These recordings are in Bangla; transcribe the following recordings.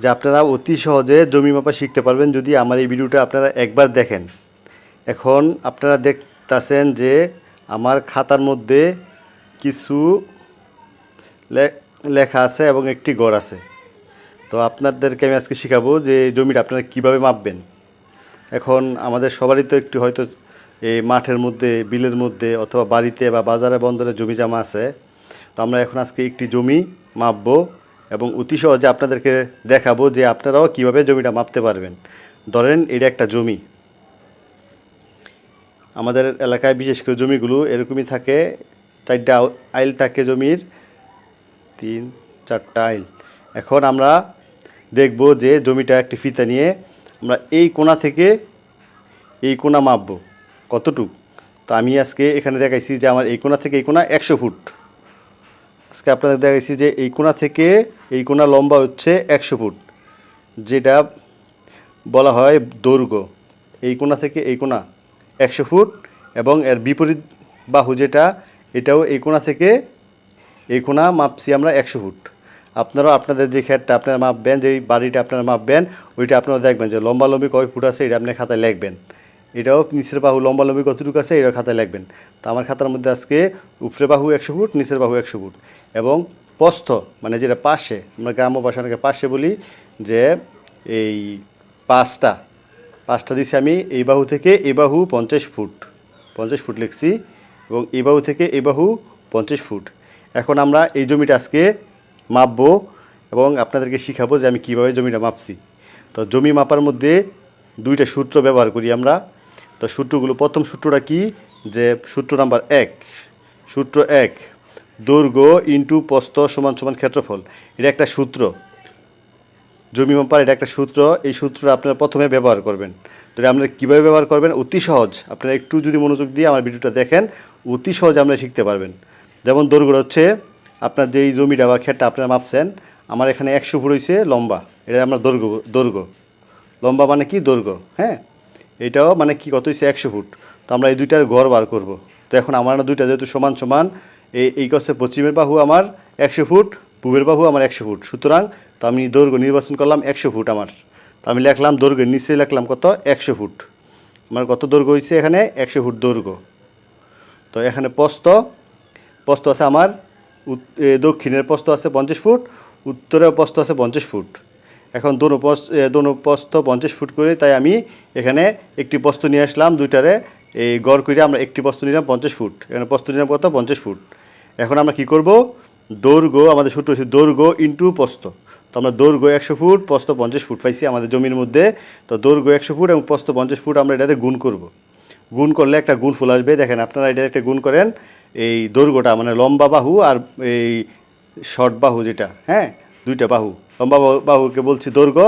যে আপনারা অতি সহজে জমি মাপা শিখতে পারবেন যদি আমার এই ভিডিওটা আপনারা একবার দেখেন। এখন আপনারা দেখতাছেন যে আমার খাতার মধ্যে কিছু লেখা আছে এবং একটি গড় আছে। তো আপনাদেরকে আমি আজকে শেখাবো যে জমিটা আপনারা কীভাবে মাপবেন। এখন আমাদের সবারই তো একটু হয়তো এই মাঠের মধ্যে, বিলের মধ্যে অথবা বাড়িতে বা বাজারে, বন্দরে জমি জমা আছে। তো আমরা এখন আজকে একটি জমি মাপবো। এবং অতি সহজে আপনাদেরকে দেখাবো যে আপনারাও কীভাবে জমিটা মাপতে পারবেন। ধরেন, এটা একটা জমি। আমাদের এলাকায় বিশেষ করে জমিগুলো এরকমই থাকে, চারটা আইল থাকে জমির, তিন, চারটা আইল। এখন আমরা দেখব যে জমিটা একটি ফিতা নিয়ে আমরা এই কোণা থেকে এই কোণা মাপবো, কতটুক? তো আমি আজকে এখানে দেখাইছি যে আমার এই কোণা থেকে এই কোণা একশো ফুট। আজকে আপনাদের দেখাইছি যে এই কোণা থেকে এই কোণা লম্বা হচ্ছে একশো ফুট, যেটা বলা হয় দৈর্ঘ্য। এই কোণা থেকে এই কোণা একশো ফুট এবং এর বিপরীত বাহু যেটা, এটাও এই কোণা থেকে এই কোণা মাপছি আমরা একশো ফুট। আপনারাও আপনাদের যে ক্ষেতটা আপনারা মাপবেন যে বাড়িটা আপনারা মাপবেন, ওইটা আপনারা দেখবেন যে লম্বা লম্বি কয় ফুট আছে, এটা আপনি খাতায় লিখবেন। এটাও নিচের বাহু লম্বা লম্বি কতটুকু আছে এটাও খাতায় লাগবেন তো আমার খাতার মধ্যে আজকে উপরে বাহু একশো ফুট, নিচের বাহু একশো ফুট। এবং পস্থ মানে যেটা পাশে, আমরা গ্রাম্য ভাষাটাকে পাশে বলি, যে এই পাঁচটা পাঁচটা দিছি আমি, এই বাহু থেকে এই বাহু পঞ্চাশ ফুট পঞ্চাশ ফুট লিখছি, এবং এই বাহু থেকে এই বাহু পঞ্চাশ ফুট। এখন আমরা এই জমিটা আজকে মাপবো, এবং আপনাদেরকে শিখাবো যে আমি কীভাবে জমিটা মাপছি। তো জমি মাপার মধ্যে দুইটা সূত্র ব্যবহার করি আমরা। তো সূত্রগুলো, প্রথম সূত্রটা কি? যে সূত্র নাম্বার এক, সূত্র এক দৈর্ঘ্য ইন্টু প্রস্থ সমান সমান ক্ষেত্রফল। এটা একটা সূত্র। জমি মাপার এটা একটা সূত্র। এই সূত্রটা আপনারা প্রথমে ব্যবহার করবেন। তো আপনারা কীভাবে ব্যবহার করবেন? অতি সহজ। আপনারা একটু যদি মনোযোগ দিয়ে আমার ভিডিওটা দেখেন, অতি সহজ আপনারা শিখতে পারবেন। যেমন দৈর্ঘ্য হচ্ছে, আপনার যেই জমিটা বা ক্ষেতটা আপনারা মাপছেন, আমার এখানে একশো ফুট হয়েছে লম্বা। এটা আমার দৈর্ঘ্য দৈর্ঘ্য লম্বা মানে কি? দৈর্ঘ্য হ্যাঁ? এটাও মানে কি কত হয়েছে একশো ফুট। তো আমরা এই দুইটার গড় বার করব। তো এখন আমার না দুইটা যেহেতু সমান সমান এই এই গছে পশ্চিমের বাহু আমার একশো ফুট পূবের বাহু আমার একশো ফুট। সুতরাং তো আমি দৈর্ঘ্য নির্বাচন করলাম একশো ফুট আমার। তো আমি লিখলাম দৈর্ঘ্যের নিচে লিখলাম কত? একশো ফুট। আমার কত দৈর্ঘ্য হয়েছে এখানে? একশো ফুট দৈর্ঘ্য। তো এখানে প্রস্থ প্রস্থ আছে আমার দক্ষিণের প্রস্থ আছে পঞ্চাশ ফুট, উত্তরের প্রস্থ আছে পঞ্চাশ ফুট। এখন দোনো প্রস্থ এ, দোনো পঞ্চাশ ফুট করে তাই আমি এখানে একটি প্রস্থ নিয়ে আসলাম দুইটারে এই গড় করে আমরা একটি প্রস্থ নিলাম পঞ্চাশ ফুট। এখানে প্রস্থ নিলাম কত? পঞ্চাশ ফুট। এখন আমরা কি করব? দৈর্ঘ্য আমাদের সূত্র হচ্ছে দৈর্ঘ্য ইন্টু প্রস্থ তো আমরা দৈর্ঘ্য একশো ফুট প্রস্থ পঞ্চাশ ফুট পাইছি আমাদের জমির মধ্যে। তো দৈর্ঘ্য একশো ফুট এবং প্রস্থ পঞ্চাশ ফুট আমরা এটাতে গুণ করব। গুণ করলে একটা গুণ ফুল আসবে। দেখেন আপনারা এটা একটা গুণ করেন এই দৈর্ঘ্যটা মানে লম্বা বাহু আর এই শর্ট বাহু যেটা হ্যাঁ? দুইটা বাহু। লম্বা বাহুকে বলছি দৈর্ঘ্য,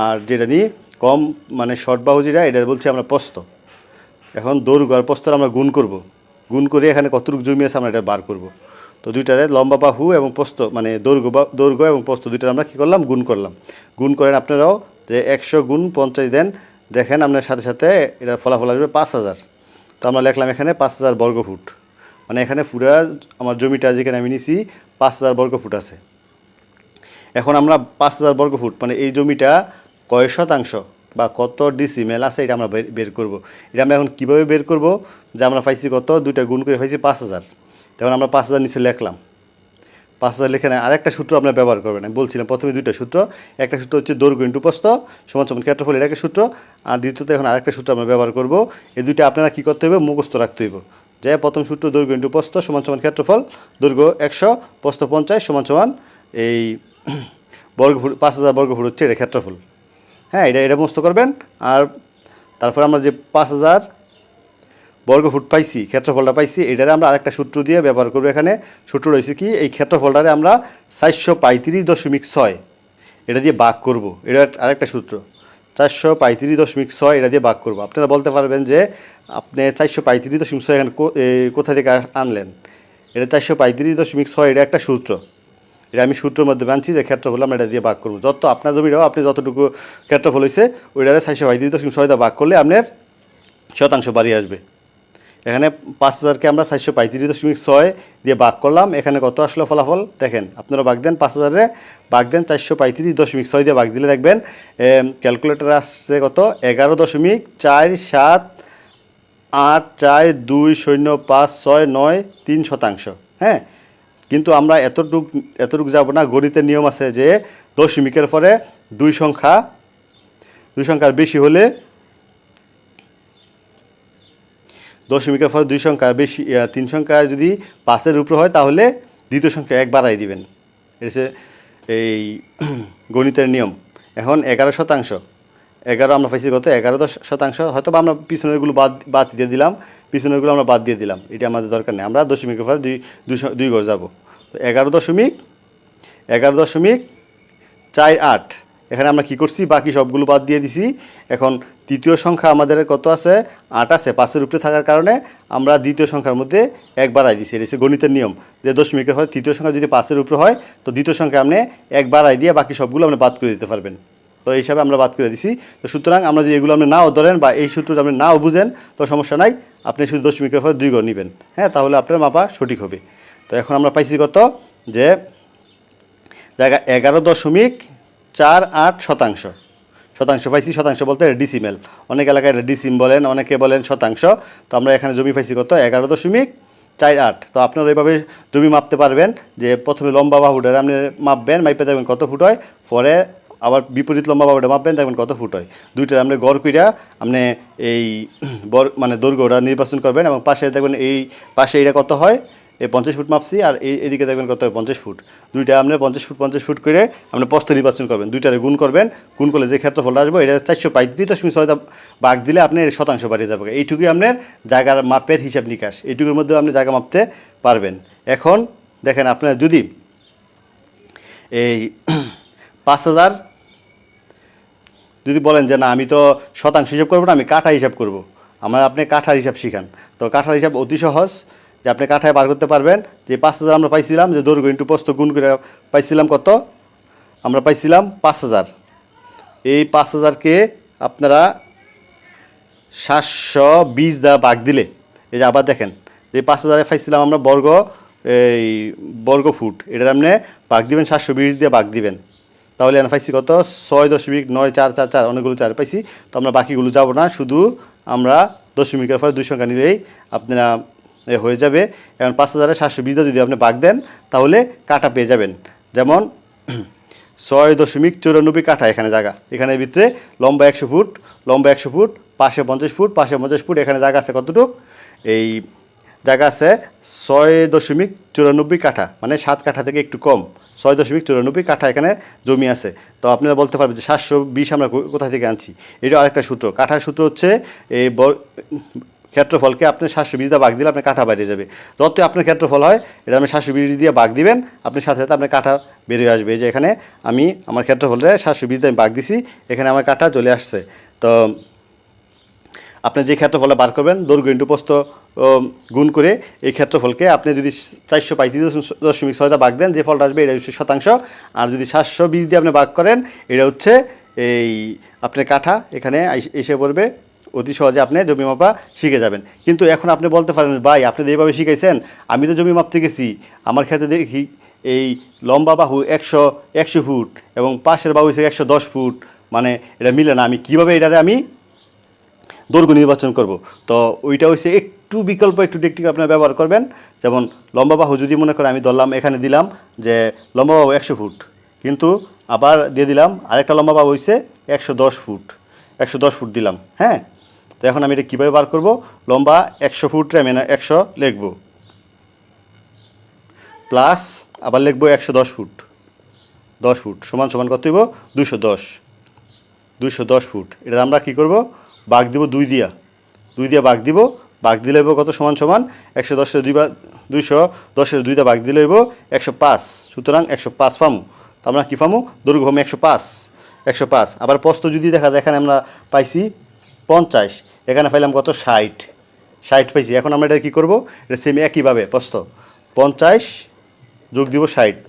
আর যেটা নিয়ে কম মানে শর্ট বাহু যেটা এটা বলছি আমরা প্রস্থ। এখন দৈর্ঘ্য আর প্রস্থর আমরা গুণ করব। গুণ করে এখানে কতটুকু জমি আছে আমরা এটা বার করব। তো দুইটারে লম্বা বাহু এবং প্রস্থ মানে দৈর্ঘ্য বা, দৈর্ঘ্য এবং প্রস্থ দুইটার আমরা কী করলাম? গুণ করলাম। গুণ করেন আপনারাও যে একশো গুণ পঞ্চাশ দেন, দেখেন আপনার সাথে সাথে এটা ফলাফল আসবে পাঁচ হাজার। তো আমরা লিখলাম এখানে পাঁচ হাজার বর্গ ফুট মানে এখানে পুরা আমার জমিটা যেখানে আমি নিছি, পাঁচ হাজার বর্গ ফুট আছে। এখন আমরা পাঁচ হাজার বর্গ ফুট মানে এই জমিটা কয় শতাংশ বা কত ডিসিমেল আছে এটা আমরা বের- করব। এটা আমরা এখন কীভাবে বের করব? যে আমরা পাইছি কত? দুইটা গুণ করে পাইছি পাঁচ হাজার। তখন আমরা পাঁচ হাজার নিচে লিখলাম। পাঁচ হাজার লিখে নেয় আরেকটা সূত্র আপনার ব্যবহার করবেন। আমি বলছিলাম প্রথমে দুইটা সূত্র। একটা সূত্র হচ্ছে দৈর্ঘ্য ইন্টু সমান সমান ক্ষেত্রফল, এটা একটা সূত্র। আর দ্বিতীয়ত এখন আরেকটা সূত্র আমরা ব্যবহার করব। এই দুইটা আপনারা কী করতে হবে মুখস্থ রাখতে হইব। যে প্রথম সূত্র দৈর্ঘ্য ইন্টু সমান সমান ক্ষেত্রফল, দৈর্ঘ্য একশো, প্রস্থ পঞ্চাশ সমান সমান এই বর্গফুট পাঁচ হাজার বর্গফুট হচ্ছে এটা ক্ষেত্রফল। হ্যাঁ এটা এটা মুখস্থ করবেন। আর তারপর আমরা যে পাঁচ হাজার বর্গফুট পাইছি, ক্ষেত্রফলটা পাইছি, এটারে আমরা আরেকটা সূত্র দিয়ে ব্যবহার করব এখানে। সূত্র রয়েছে কি, এই ক্ষেত্রফলটারে আমরা চারশো পঁয়ত্রিশ দশমিক ছয় এটা দিয়ে ভাগ করব। এটা আরেকটা সূত্র। চারশো পঁয়ত্রিশ দশমিক ছয় এটা দিয়ে ভাগ করব। আপনারা বলতে পারবেন যে আপনি চারশো পঁয়ত্রিশ দশমিক ছয় এখানে কোথা থেকে আনলেন? এটা চারশো পঁয়ত্রিশ দশমিক ছয় এটা একটা সূত্র। এটা আমি সূত্রের মধ্যে মানছি যে ক্ষেত্রফল আমরা এটা দিয়ে ভাগ করব। যত আপনার জমিটাও আপনি যতটুকু ক্ষেত্রফল হয়েছে ওইটারে চারশো পঁয়ত্রিশ দশমিক ছয় দিয়ে ভাগ করলে আপনার শতাংশ বাড়িয়ে আসবে। এখানে পাঁচ হাজারকে আমরা চারশো পঁয়ত্রিশ দশমিক ছয় দিয়ে ভাগ করলাম। এখানে কত আসলো ফলাফল? দেখেন, আপনারা ভাগ দেন পাঁচ হাজারে, ভাগ দেন চারশো পঁয়ত্রিশ দশমিক ছয় দিয়ে ভাগ দিলে দেখবেন ক্যালকুলেটার আসছে কত? এগারো দশমিক চার সাত আট চার দুই শূন্য পাঁচ ছয় নয় তিন শতাংশ। হ্যাঁ? কিন্তু আমরা এতটুক এতটুক যাব না গণিতের নিয়ম আছে যে দশমিকের পরে দুই সংখ্যা, দুই সংখ্যার বেশি হলে দশমিকের পরে দুই সংখ্যা বেশি তিন সংখ্যা যদি পাঁচের উপরে হয়, তাহলে দ্বিতীয় সংখ্যা এক বাড়াই দিবেন। এটা এই গণিতের নিয়ম। এখন এগারো শতাংশ। এগারো আমরা পাইছি কত? এগারো দশ শতাংশ। হয়তো আমরা পিছনেরগুলো বাদ বাদ দিয়ে দিলাম। পিছনেরগুলো আমরা বাদ দিয়ে দিলাম। এটা আমাদের দরকার নেই। আমরা দশমিকের পরে দুই দুই ঘর যাব। তো এগারো দশমিক এগারো দশমিক চার আট। এখানে আমরা কি করছি? বাকি সবগুলো বাদ দিয়ে দিছি। এখন তৃতীয় সংখ্যা আমাদের কত আছে? আট আছে। পাঁচের উপরে থাকার কারণে আমরা দ্বিতীয় সংখ্যার মধ্যে এক বাড়াই দিছি। এটা হচ্ছে গণিতের নিয়ম। যে দশমিকের পরে তৃতীয় সংখ্যা যদি পাঁচের উপরে হয়, তো দ্বিতীয় সংখ্যা আপনি এক বাড়াই দিয়ে বাকি সবগুলো আপনি বাদ করে দিতে পারবেন। তো এই হিসাবে আমরা বাদ করে দিছি। তো সুতরাং আমরা যদি এগুলো আপনি নাও ধরেন বা এই সূত্রটা আপনি নাও বুঝেন, তো সমস্যা নাই। আপনি শুধু দশমিকের পরে দুই গড় নেবেন। হ্যাঁ তাহলে আপনার মাপা সঠিক হবে। তো এখন আমরা পাইছি কত? যে জায়গা এগারো দশমিক চার আট শতাংশ। শতাংশ পাইছি শতাংশ বলতে ডিসিমেল অনেক এলাকায় এটা ডিসিম বলেন, অনেকে বলেন শতাংশ। তো আমরা এখানে জমি পাইছি কত? এগারো দশমিক চার আট। তো আপনারা এইভাবে জমি মাপতে পারবেন যে প্রথমে লম্বা বাহুটা আপনি মাপবেন, মাইপে দেখবেন কত ফুট হয়। পরে আবার বিপরীত লম্বা বাহুটা মাপবেন, দেখবেন কত ফুট হয়। দুইটার আপনি গড় কইরা আপনি এই বর মানে দৈর্ঘ্যটা নির্বাচন করবেন এবং পাশে দেখবেন এই পাশে এটা কত হয়? এই পঞ্চাশ ফুট মাপছি আর এই এদিকে দেখবেন কত হয়? পঞ্চাশ ফুট। দুইটা আপনি পঞ্চাশ ফুট পঞ্চাশ ফুট করে আপনি প্রস্থ নির্বাচন করবেন। দুইটারে গুণ করবেন। গুণ করলে যে ক্ষেত্রফলটা আসবে, এটা চারশো পঁয়ত্রিশ দশমিক ছয়টা বাঘ দিলে আপনি শতাংশ বাড়িয়ে যাবে। এইটুকুই আপনার জায়গার মাপের হিসাব নিকাশ। এইটুকুর মধ্যে আপনি জায়গা মাপতে পারবেন। এখন দেখেন আপনার যদি এই পাঁচ হাজার যদি বলেন যে না, আমি তো শতাংশ হিসাব করব না, আমি কাঠা হিসাব করব। আমার আপনি কাঠার হিসাব শিখান। তো কাঠার হিসাব অতি সহজ, যে আপনি কাঠায় বার করতে পারবেন, যে পাঁচ হাজার আমরা পাইছিলাম, যে দৈর্ঘ্য ইন্টু প্রস্থ গুণ করে পাইছিলাম কত? আমরা পাইছিলাম পাঁচ হাজার। এই পাঁচ হাজারকে আপনারা সাতশো বিশ দা বাঘ দিলে, এই যে আবার দেখেন, যে পাঁচ হাজারে পাইছিলাম আমরা বর্গ, এই বর্গ ফুট এটা আপনি বাঘ দিবেন, সাতশো বিশ দিয়ে বাঘ দিবেন। তাহলে আমি পাইছি কত? ছয় দশমিক নয় চার চার চার, অনেকগুলো চার পাইছি। তো আমরা বাকিগুলো যাব না, শুধু আমরা দশমিকের পরে দুই সংখ্যা নিলেই আপনারা হয়ে যাবে। এখন পাঁচ হাজারে সাতশো বিশ যদি আপনি বাঘ দেন, তাহলে কাটা পেয়ে যাবেন। যেমন ছয় দশমিক চৌরানব্বই কাঠা এখানে জায়গা। এখানে ভিতরে লম্বা একশো ফুট, লম্বা একশো ফুট, পাশে পঞ্চাশ ফুট, পাশে পঞ্চাশ ফুট, এখানে জায়গা আছে কতটুক? এই জায়গা আছে ছয় দশমিক চুরানব্বই কাঠা মানে সাত কাঠা থেকে একটু কম। ছয় দশমিক চুরানব্বই কাঠা এখানে জমি আছে। তো আপনারা বলতে পারবেন যে সাতশো বিশ আমরা কোথা থেকে আনছি। এটা আরেকটা সূত্র। কাঠার সূত্র হচ্ছে এই ক্ষেত্রফলকে আপনি সাতশো বিশ দিয়ে বাঘ দিলে আপনার কাঠা বাইরে যাবে। যত আপনার ক্ষেত্রফল হয়, এটা আপনি সাতশো বিশ দিয়ে বাঘ দিবেন, আপনি সাথে সাথে আপনার কাঠা বেরিয়ে আসবে। যে এখানে আমি আমার ক্ষেত্রফলে সাতশো বিশ দিয়ে আমি বাঘ দিছি, এখানে আমার কাঠা চলে আসছে। তো আপনি যে ক্ষেত্রফলে বার করবেন, দৈর্ঘ্য ইন্টু গুণ করে এই ক্ষেত্রফলকে আপনি যদি চারশো পঁয়ত্রিশ দশমিক ছয়টা বাঘ দেন, যে ফলটা আসবে, এটা হচ্ছে শতাংশ। আর যদি সাতশো বিশ দিয়ে আপনি বাঘ করেন, এটা হচ্ছে এই আপনার কাঠা। এখানে এসে পড়বে, অতি সহজে আপনি জমি মাপা শিখে যাবেন। কিন্তু এখন আপনি বলতে পারেন, ভাই, আপনি এইভাবে শিখাইছেন, আমি তো জমি মাপতে গেছি। আমার ক্ষেত্রে দেখি এই লম্বা বাহু একশো একশো ফুট এবং পাশের বাহু হচ্ছে একশো দশ ফুট। মানে এটা মিলে না, আমি কীভাবে এটারে আমি দৈর্ঘ্য নির্বাচন করব? তো ওইটা হচ্ছে একটু বিকল্প, একটু টেকনিক আপনারা ব্যবহার করবেন। যেমন লম্বা বাহু যদি মনে করেন, আমি ধরলাম, এখানে দিলাম যে লম্বা বাহু একশো ফুট। কিন্তু আবার দিয়ে দিলাম, আরেকটা লম্বা বাহু হয়েছে একশো দশ ফুট। একশো দশ ফুট দিলাম হ্যাঁ? তো এখন আমি এটা কীভাবে বার করব? লম্বা একশো ফুট আমি একশো লিখব। প্লাস আবার লিখব একশো দশ ফুট। দশ ফুট, সমান সমান কত দিব দুশো দশ। দুইশো দশ ফুট। এটা আমরা কী করব? বাঘ দিব দুই দিয়া। দুই দিয়া বাঘ দিব বাঘ দিলে কত সমান সমান? একশো দশের দুই বা দুইশো দশের দুইটা বাঘ দিলে হইব একশো পাঁচ। সুতরাং একশো পাঁচ পামু। আমরা কী পামু? দৈর্ঘ্য পামু একশো পাঁচ। একশো পাঁচ। আবার প্রস্ত যদি দেখা যায়, এখানে আমরা পাইছি পঞ্চাশ। এখানে পাইলাম কত? ষাট। ষাট পাইছি। এখন আমরা এটা কী করব? এটা সেম একইভাবে প্রস্ত পঞ্চাশ যোগ দিব ষাট।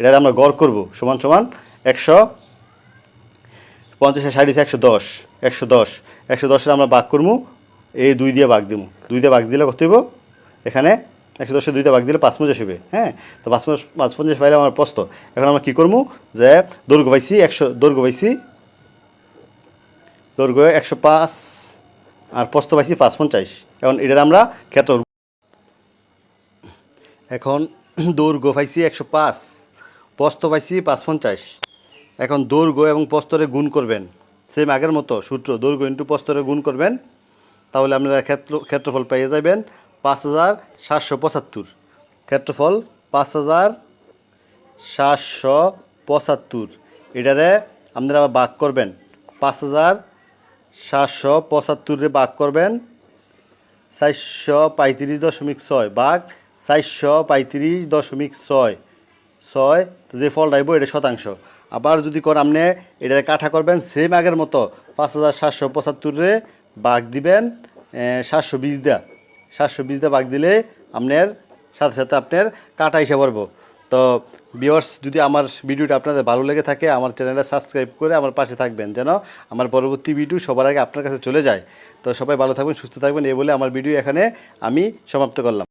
এটা আমরা গড় করব। সমান সমান একশো পঞ্চাশে ষাট একশো দশ। একশো দশ। একশো দশের আমরা বাক করব এই দুই দিয়ে ভাগ দিব দুই দিয়ে ভাগ দিলে কত হইব? এখানে একশো দশে দুইটা ভাগ দিলে পাঁচ পঞ্চাশ হবে হ্যাঁ? তো পাঁচ পাঁচ পঞ্চাশ পাইলে আমার প্রস্ত এখন আমরা কী করব যে দৈর্ঘ্য পাইছি একশো, দৈর্ঘ্য পাইছি, দৈর্ঘ্য একশো পাঁচ, আর প্রস্ত পাইছি পাঁচ পঞ্চাশ এখন এটার আমরা ক্ষেত্র এখন দৈর্ঘ্য পাইছি একশো পাঁচ প্রস্ত পাইছি পাঁচ পঞ্চাশ এখন দৈর্ঘ্য এবং প্রস্তরে গুণ করবেন। সেম আগের মতো সূত্র, দৈর্ঘ্য ইন্টু প্রস্তরে গুণ করবেন তাহলে আপনারা ক্ষেত্র, ক্ষেত্রফল পেয়ে যাবেন পাঁচ হাজার সাতশো পঁচাত্তর। ক্ষেত্রফল পাঁচ হাজার সাতশো পঁচাত্তর। এটারে আপনারা ভাগ করবেন। পাঁচ হাজার সাতশো পঁচাত্তরে ভাগ করবেন চারশো পঁয়ত্রিশ দশমিক ছয় বাঘ চারশো পঁয়ত্রিশ দশমিক ছয়। ছয় যে ফল রাখব এটা শতাংশ। আবার যদি কর আপনি এটা কাঠা করবেন সেম আগের মতো পাঁচ হাজার সাতশো পঁচাত্তরে বাঘ দিবেন সাতশো বিশ দা সাতশো বিশ দা বাঘ দিলে আপনার, সাথে সাথে আপনার কাটা হিসেবে পারব তো বিয়ার্স যদি আমার ভিডিওটা আপনাদের ভালো লেগে থাকে, আমার চ্যানেলটা সাবস্ক্রাইব করে আমার পাশে থাকবেন যেন আমার পরবর্তী ভিডিও সবার আগে আপনার কাছে চলে যায়। তো সবাই ভালো থাকবেন, সুস্থ থাকবেন, এই বলে আমার ভিডিও এখানে আমি সমাপ্ত করলাম।